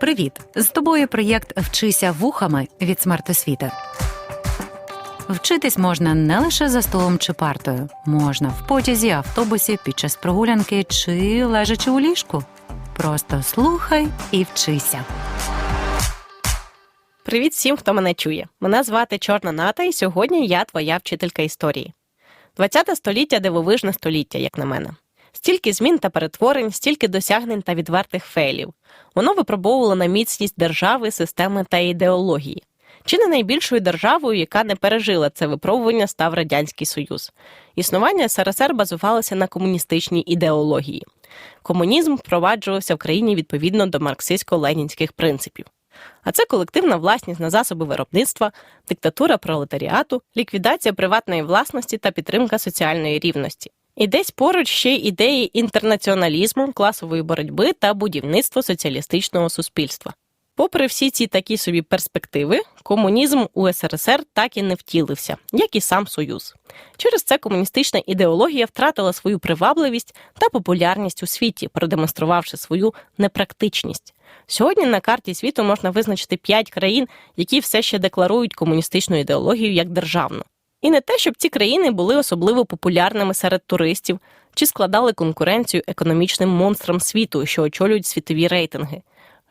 Привіт! З тобою проєкт Вчися вухами від смертосвіти. Вчитись можна не лише за столом чи партою, можна в потязі, автобусі, під час прогулянки чи лежачи у ліжку. Просто слухай і вчися. Привіт всім, хто мене чує. Мене звати Чорна Ната, і сьогодні я твоя вчителька історії. 20 століття дивовижне століття, як на мене. Стільки змін та перетворень, стільки досягнень та відвертих фейлів. Воно випробовувало на міцність держави, системи та ідеології. Чи не найбільшою державою, яка не пережила це випробування, став Радянський Союз. Існування СРСР базувалося на комуністичній ідеології. Комунізм впроваджувався в країні відповідно до марксистсько-ленінських принципів. А це колективна власність на засоби виробництва, диктатура пролетаріату, ліквідація приватної власності та підтримка соціальної рівності. І десь поруч ще ідеї інтернаціоналізму, класової боротьби та будівництва соціалістичного суспільства. Попри всі ці такі собі перспективи, комунізм у СРСР так і не втілився, як і сам Союз. Через це комуністична ідеологія втратила свою привабливість та популярність у світі, продемонструвавши свою непрактичність. Сьогодні на карті світу можна визначити п'ять країн, які все ще декларують комуністичну ідеологію як державну. І не те, щоб ці країни були особливо популярними серед туристів чи складали конкуренцію економічним монстрам світу, що очолюють світові рейтинги.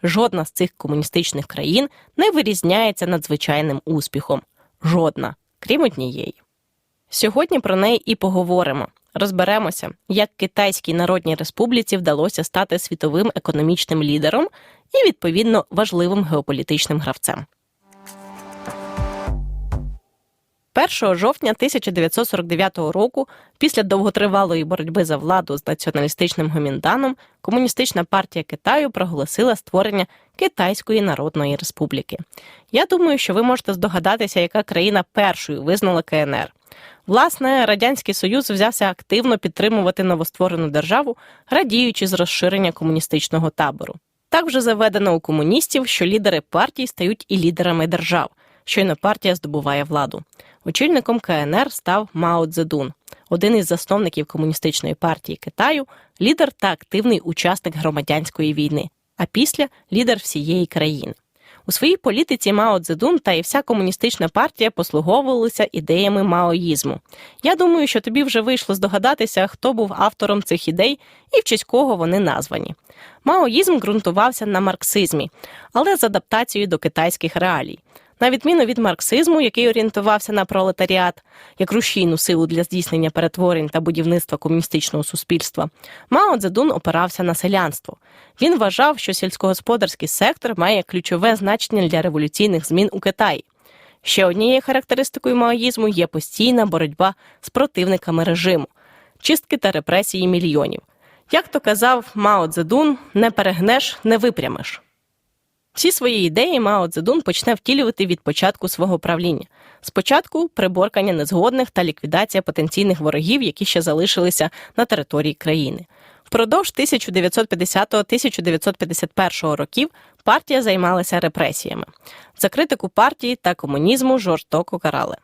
Жодна з цих комуністичних країн не вирізняється надзвичайним успіхом. Жодна, крім однієї. Сьогодні про неї і поговоримо. Розберемося, як Китайській Народній Республіці вдалося стати світовим економічним лідером і, відповідно, важливим геополітичним гравцем. 1 жовтня 1949 року, після довготривалої боротьби за владу з націоналістичним гомінданом, комуністична партія Китаю проголосила створення Китайської Народної Республіки. Я думаю, що ви можете здогадатися, яка країна першою визнала КНР. Власне, радянський союз взявся активно підтримувати новостворену державу, радіючи з розширення комуністичного табору. Так вже заведено у комуністів, що лідери партій стають і лідерами держав. Щойно партія здобуває владу. Очільником КНР став Мао Цзедун, один із засновників комуністичної партії Китаю, лідер та активний учасник громадянської війни, а після лідер всієї країни. У своїй політиці Мао Цзедун та і вся комуністична партія послуговувалися ідеями маоїзму. Я думаю, що тобі вже вийшло здогадатися, хто був автором цих ідей і в честь кого вони названі. Маоїзм ґрунтувався на марксизмі, але з адаптацією до китайських реалій. На відміну від марксизму, який орієнтувався на пролетаріат як рушійну силу для здійснення перетворень та будівництва комуністичного суспільства, Мао Цзедун опирався на селянство. Він вважав, що сільськогосподарський сектор має ключове значення для революційних змін у Китаї. Ще однією характеристикою маоїзму є постійна боротьба з противниками режиму, чистки та репресії мільйонів. Як то казав Мао Цзедун, не перегнеш, не випрямиш. Всі свої ідеї Мао Цзедун почне втілювати від початку свого правління. Спочатку приборкання незгодних та ліквідація потенційних ворогів, які ще залишилися на території країни. Впродовж 1950-1951 років партія займалася репресіями. За критику партії та комунізму жорстоко карали.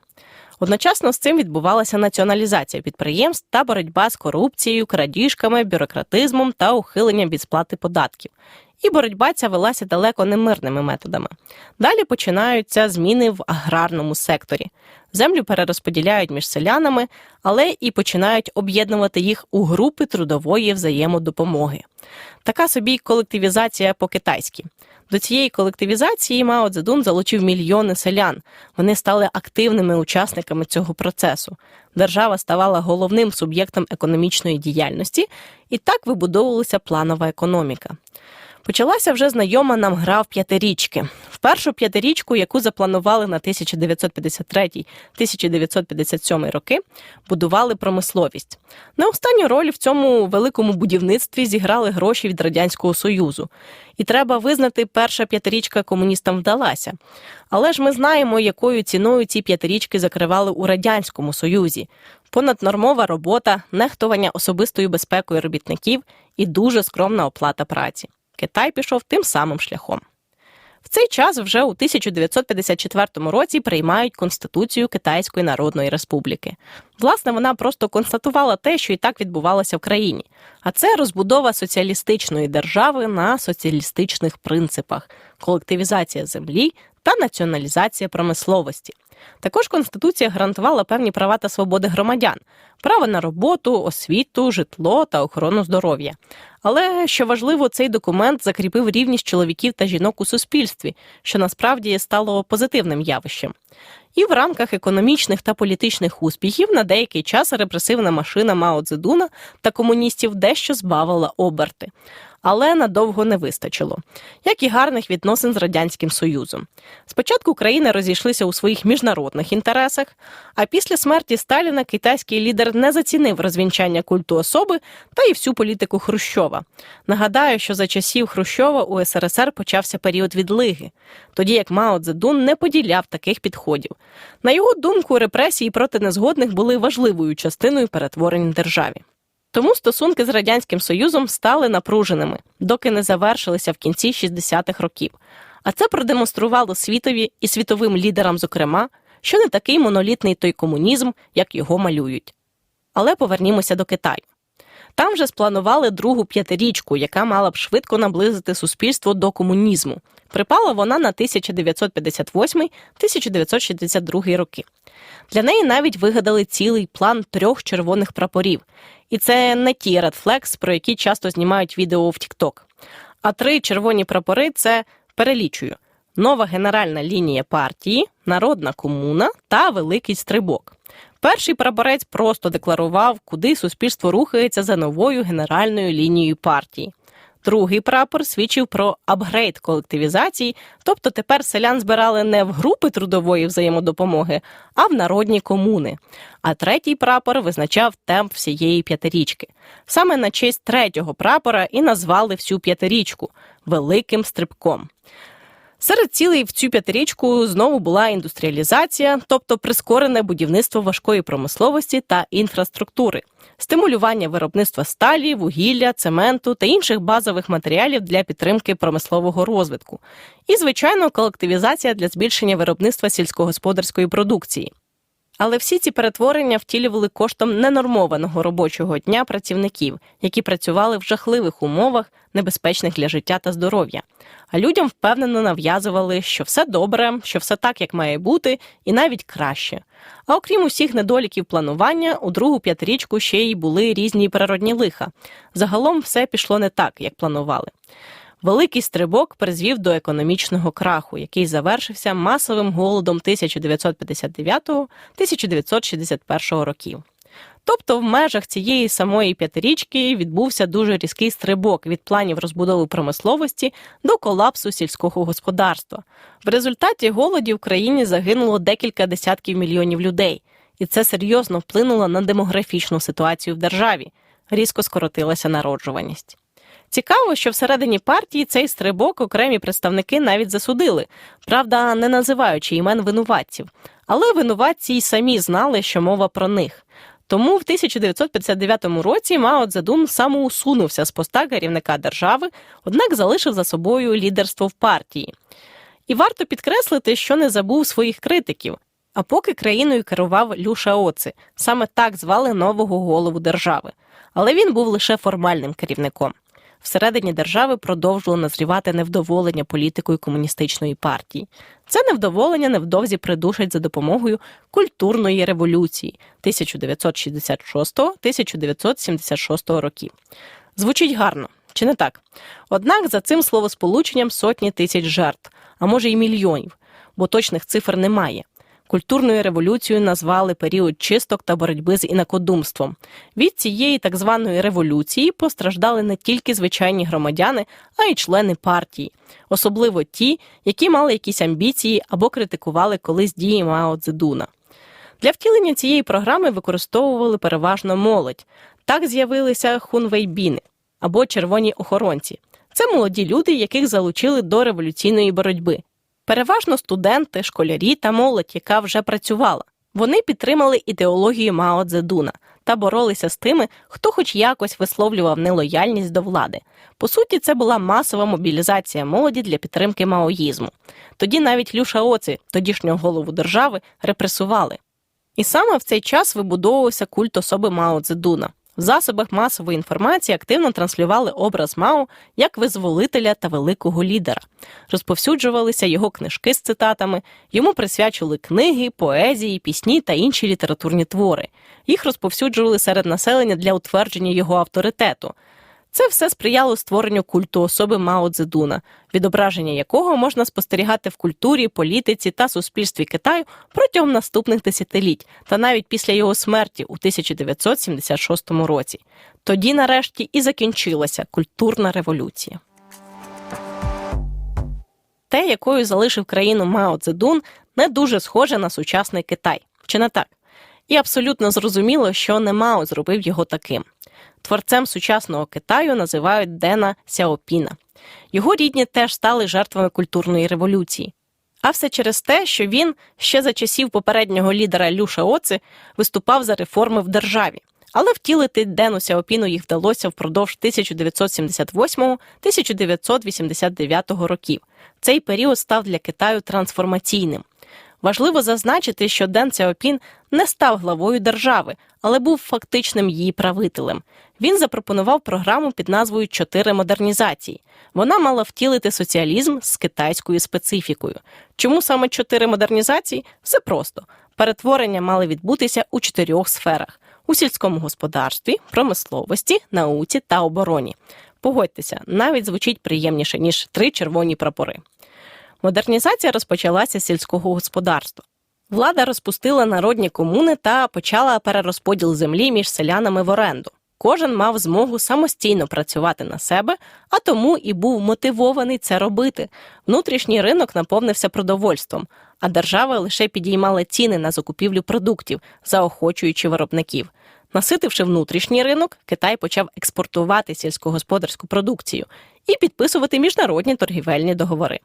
Одночасно з цим відбувалася націоналізація підприємств та боротьба з корупцією, крадіжками, бюрократизмом та ухиленням від сплати податків. І боротьба ця велася далеко не мирними методами. Далі починаються зміни в аграрному секторі. Землю перерозподіляють між селянами, але і починають об'єднувати їх у групи трудової взаємодопомоги. Така собі колективізація по-китайськи. До цієї колективізації Мао Цзедун залучив мільйони селян. Вони стали активними учасниками цього процесу. Держава ставала головним суб'єктом економічної діяльності, і так вибудовувалася планова економіка. Почалася вже знайома нам гра в п'ятирічки. В першу п'ятирічку, яку запланували на 1953-1957 роки, будували промисловість. На останню роль в цьому великому будівництві зіграли гроші від радянського союзу. І треба визнати, перша п'ятирічка комуністам вдалася. Але ж ми знаємо, якою ціною ці п'ятирічки закривали у радянському союзі. Понаднормова робота, нехтування особистою безпекою робітників і дуже скромна оплата праці. Китай пішов тим самим шляхом. В цей час вже у 1954 році приймають Конституцію Китайської Народної Республіки. Власне, вона просто констатувала те, що і так відбувалося в країні. А це розбудова соціалістичної держави на соціалістичних принципах, колективізація землі та націоналізація промисловості. Також Конституція гарантувала певні права та свободи громадян, право на роботу, освіту, житло та охорону здоров'я. Але що важливо, цей документ закріпив рівність чоловіків та жінок у суспільстві, що насправді стало позитивним явищем. І в рамках економічних та політичних успіхів на деякий час репресивна машина Мао Цзедуна та комуністів дещо збавила оберти. Але надовго не вистачило, як і гарних відносин з радянським союзом. Спочатку країни розійшлися у своїх міжнародних інтересах, а після смерті Сталіна китайський лідер не зацінив розвінчання культу особи та й всю політику Хрущова. Нагадаю, що за часів Хрущова у СРСР почався період відлиги, тоді як Мао Цзедун не поділяв таких підходів. На його думку, репресії проти незгодних були важливою частиною перетворень в державі. Тому стосунки з радянським союзом стали напруженими, доки не завершилися в кінці 60-х років. А це продемонструвало світові і світовим лідерам, зокрема, що не такий монолітний той комунізм, як його малюють. Але повернімося до Китаю. Там вже спланували другу п'ятирічку, яка мала б швидко наблизити суспільство до комунізму. Припала вона на 1958-1962 роки. Для неї навіть вигадали цілий план трьох червоних прапорів. І це не ті Flags, про які часто знімають відео в TikTok. А три червоні прапори це перелічую: нова генеральна лінія партії, народна комуна та великий стрибок. Перший прапорець просто декларував, куди суспільство рухається за новою генеральною лінією партії. Другий прапор свідчив про апгрейд колективізації, тобто тепер селян збирали не в групи трудової взаємодопомоги, а в народні комуни. А третій прапор визначав темп всієї п'ятирічки. Саме на честь третього прапора і назвали всю п'ятирічку великим стрибком. Серед цілей в цю п'ятирічку знову була індустріалізація, тобто прискорене будівництво важкої промисловості та інфраструктури, стимулювання виробництва сталі, вугілля, цементу та інших базових матеріалів для підтримки промислового розвитку, і, звичайно, колективізація для збільшення виробництва сільськогосподарської продукції. Але всі ці перетворення втілювали коштом ненормованого робочого дня працівників, які працювали в жахливих умовах, небезпечних для життя та здоров'я. А людям впевнено нав'язували, що все добре, що все так, як має бути, і навіть краще. А окрім усіх недоліків планування, у другу п'ятирічку ще й були різні природні лиха. Загалом все пішло не так, як планували. Великий стрибок призвів до економічного краху, який завершився масовим голодом 1959-1961 років. Тобто, в межах цієї самої п'ятирічки відбувся дуже різкий стрибок від планів розбудови промисловості до колапсу сільського господарства. В результаті голоді в країні загинуло декілька десятків мільйонів людей, і це серйозно вплинуло на демографічну ситуацію в державі. Різко скоротилася народжуваність. Цікаво, що всередині партії цей стрибок окремі представники навіть засудили, правда, не називаючи імен винуватців. Але винуватці й самі знали, що мова про них. Тому в 1959 році Мао Цзедун самоусунувся з поста керівника держави, однак залишив за собою лідерство в партії. І варто підкреслити, що не забув своїх критиків. А поки країною керував Лю Шаоци, саме так звали нового голову держави. Але він був лише формальним керівником. Всередині держави продовжувало назрівати невдоволення політикою комуністичної партії. Це невдоволення невдовзі придушать за допомогою культурної революції 1966-1976 років. Звучить гарно, чи не так? Однак за цим словосполученням сотні тисяч жертв, а може й мільйонів, бо точних цифр немає. Культурною революцією назвали період чисток та боротьби з інакодумством. Від цієї так званої революції постраждали не тільки звичайні громадяни, а й члени партії, особливо ті, які мали якісь амбіції або критикували колись дії Мао Цзедуна. Для втілення цієї програми використовували переважно молодь. Так з'явилися хунвейбіни або червоні охоронці. Це молоді люди, яких залучили до революційної боротьби. Переважно студенти, школярі та молодь, яка вже працювала. Вони підтримали ідеологію Мао Цзедуна та боролися з тими, хто хоч якось висловлював нелояльність до влади. По суті, це була масова мобілізація молоді для підтримки маоїзму. Тоді навіть Люша Оци, тодішнього голову держави, репресували. І саме в цей час вибудовувався культ особи Мао Цзедуна. В засобах масової інформації активно транслювали образ Мао як визволителя та великого лідера. Розповсюджувалися його книжки з цитатами, йому присвячували книги, поезії, пісні та інші літературні твори. Їх розповсюджували серед населення для утвердження його авторитету. Це все сприяло створенню культу особи Мао Цзедуна, відображення якого можна спостерігати в культурі, політиці та суспільстві Китаю протягом наступних десятиліть та навіть після його смерті у 1976 році. Тоді, нарешті, і закінчилася культурна революція. Те, якою залишив країну Мао Цзедун, не дуже схоже на сучасний Китай, чи не так? І абсолютно зрозуміло, що не Мао зробив його таким. Творцем сучасного Китаю називають Дена Сяопіна. Його рідні теж стали жертвами культурної революції. А все через те, що він ще за часів попереднього лідера Люша Оци виступав за реформи в державі. Але втілити Дену Сяопіну їх вдалося впродовж 1978-1989 років. Цей період став для Китаю трансформаційним. Важливо зазначити, що Ден Сяопін не став главою держави, але був фактичним її правителем. Він запропонував програму під назвою Чотири модернізації. Вона мала втілити соціалізм з китайською специфікою. Чому саме чотири модернізації? Все просто. Перетворення мали відбутися у чотирьох сферах: у сільському господарстві, промисловості, науці та обороні. Погодьтеся, навіть звучить приємніше ніж три червоні прапори. Модернізація розпочалася з сільського господарства. Влада розпустила народні комуни та почала перерозподіл землі між селянами в оренду. Кожен мав змогу самостійно працювати на себе, а тому і був мотивований це робити. Внутрішній ринок наповнився продовольством, а держава лише підіймала ціни на закупівлю продуктів, заохочуючи виробників. Наситивши внутрішній ринок, Китай почав експортувати сільськогосподарську продукцію і підписувати міжнародні торгівельні договори.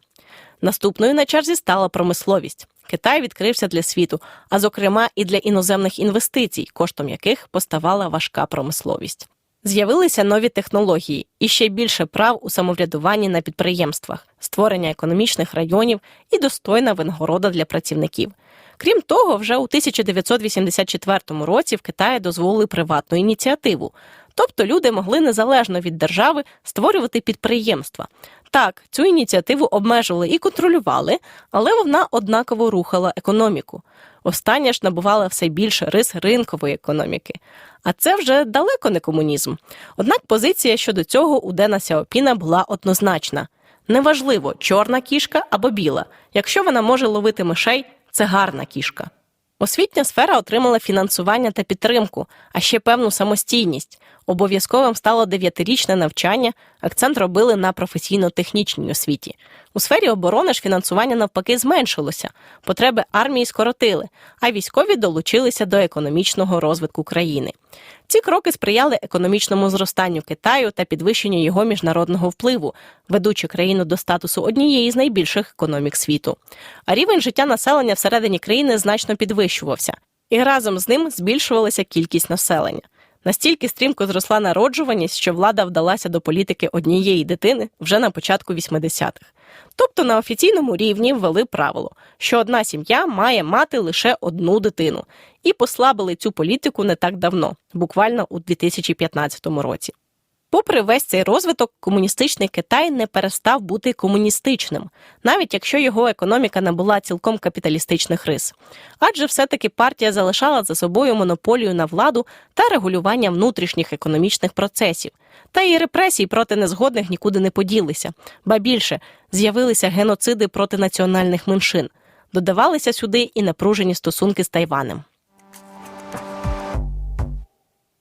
Наступною на черзі стала промисловість. Китай відкрився для світу, а зокрема і для іноземних інвестицій, коштом яких поставала важка промисловість. З'явилися нові технології і ще більше прав у самоврядуванні на підприємствах, створення економічних районів і достойна винагорода для працівників. Крім того, вже у 1984 році в Китаї дозволили приватну ініціативу, тобто люди могли незалежно від держави створювати підприємства. Так, цю ініціативу обмежували і контролювали, але вона однаково рухала економіку. Остання ж набувала все більше рис ринкової економіки. А це вже далеко не комунізм. Однак позиція щодо цього у Дена Сяопіна була однозначна. Неважливо, чорна кішка або біла. Якщо вона може ловити мишей, це гарна кішка. Освітня сфера отримала фінансування та підтримку, а ще певну самостійність. Обов'язковим стало дев'ятирічне навчання, акцент робили на професійно-технічній освіті. У сфері оборони ж фінансування навпаки зменшилося, потреби армії скоротили, а військові долучилися до економічного розвитку країни. Ці кроки сприяли економічному зростанню Китаю та підвищенню його міжнародного впливу, ведучи країну до статусу однієї з найбільших економік світу. А рівень життя населення всередині країни значно підвищувався, і разом з ним збільшувалася кількість населення. Настільки стрімко зросла народжуваність, що влада вдалася до політики однієї дитини вже на початку 80-х. Тобто на офіційному рівні ввели правило, що одна сім'я має мати лише одну дитину, і послабили цю політику не так давно, буквально у 2015 році. Попри весь цей розвиток, комуністичний Китай не перестав бути комуністичним, навіть якщо його економіка не була цілком капіталістичних рис. Адже все-таки партія залишала за собою монополію на владу та регулювання внутрішніх економічних процесів. Та і репресії проти незгодних нікуди не поділися, ба більше з'явилися геноциди проти національних меншин. Додавалися сюди і напружені стосунки з Тайванем.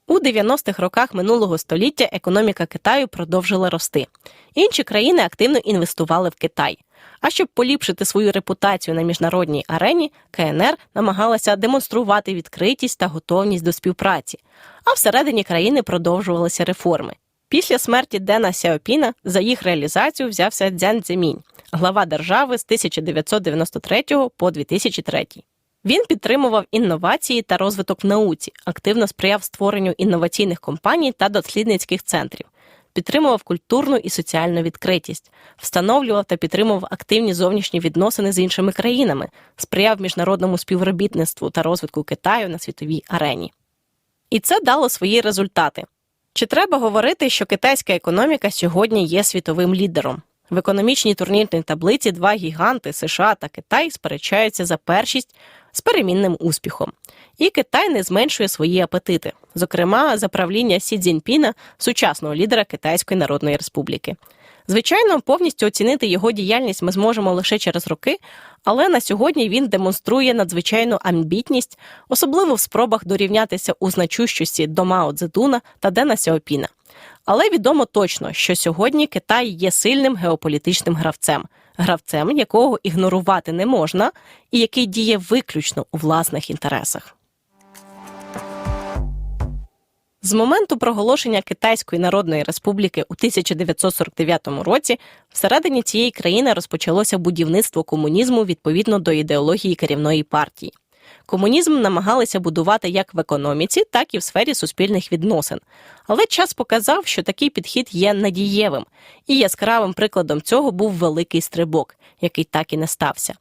У 90-х роках минулого століття економіка Китаю продовжила рости. Інші країни активно інвестували в Китай. А щоб поліпшити свою репутацію на міжнародній арені, КНР намагалася демонструвати відкритість та готовність до співпраці. А всередині країни продовжувалися реформи. Після смерті Дена Сяопіна за їх реалізацію взявся Дзян Цземінь, глава держави з 1993 по 2003. Він підтримував інновації та розвиток науці, активно сприяв створенню інноваційних компаній та дослідницьких центрів, підтримував культурну і соціальну відкритість, встановлював та підтримував активні зовнішні відносини з іншими країнами, сприяв міжнародному співробітництву та розвитку Китаю на світовій арені. І це дало свої результати. Чи треба говорити, що китайська економіка сьогодні є світовим лідером? В економічній турнірній таблиці два гіганти США та Китай сперечаються за першість з перемінним успіхом. І Китай не зменшує свої апетити, зокрема за правління Сі Цзіньпіна, сучасного лідера Китайської Народної Республіки. Звичайно, повністю оцінити його діяльність ми зможемо лише через роки, але на сьогодні він демонструє надзвичайну амбітність, особливо в спробах дорівнятися у значущості до Мао Цзедуна та Дена Сяопіна. Але відомо точно, що сьогодні Китай є сильним геополітичним гравцем, гравцем, якого ігнорувати не можна, і який діє виключно у власних інтересах. З моменту проголошення Китайської Народної Республіки у 1949 році всередині цієї країни розпочалося будівництво комунізму відповідно до ідеології керівної партії. Комунізм намагалися будувати як в економіці, так і в сфері суспільних відносин. Але час показав, що такий підхід є надієвим, і яскравим прикладом цього був великий стрибок, який так і не стався.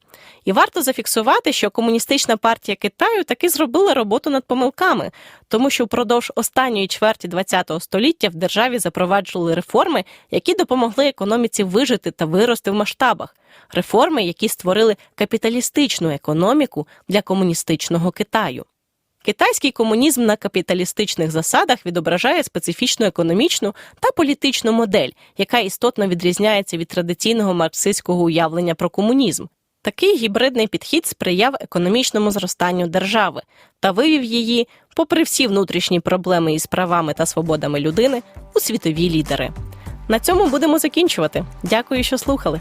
І варто зафіксувати, що комуністична партія Китаю таки зробила роботу над помилками, тому що впродовж останньої чверті ХХ століття в державі запроваджували реформи, які допомогли економіці вижити та вирости в масштабах. Реформи, які створили капіталістичну економіку для комуністичного Китаю. Китайський комунізм на капіталістичних засадах відображає специфічну економічну та політичну модель, яка істотно відрізняється від традиційного марксистського уявлення про комунізм. Такий гібридний підхід сприяв економічному зростанню держави та вивів її, попри всі внутрішні проблеми із правами та свободами людини, у світові лідери. На цьому будемо закінчувати. Дякую, що слухали.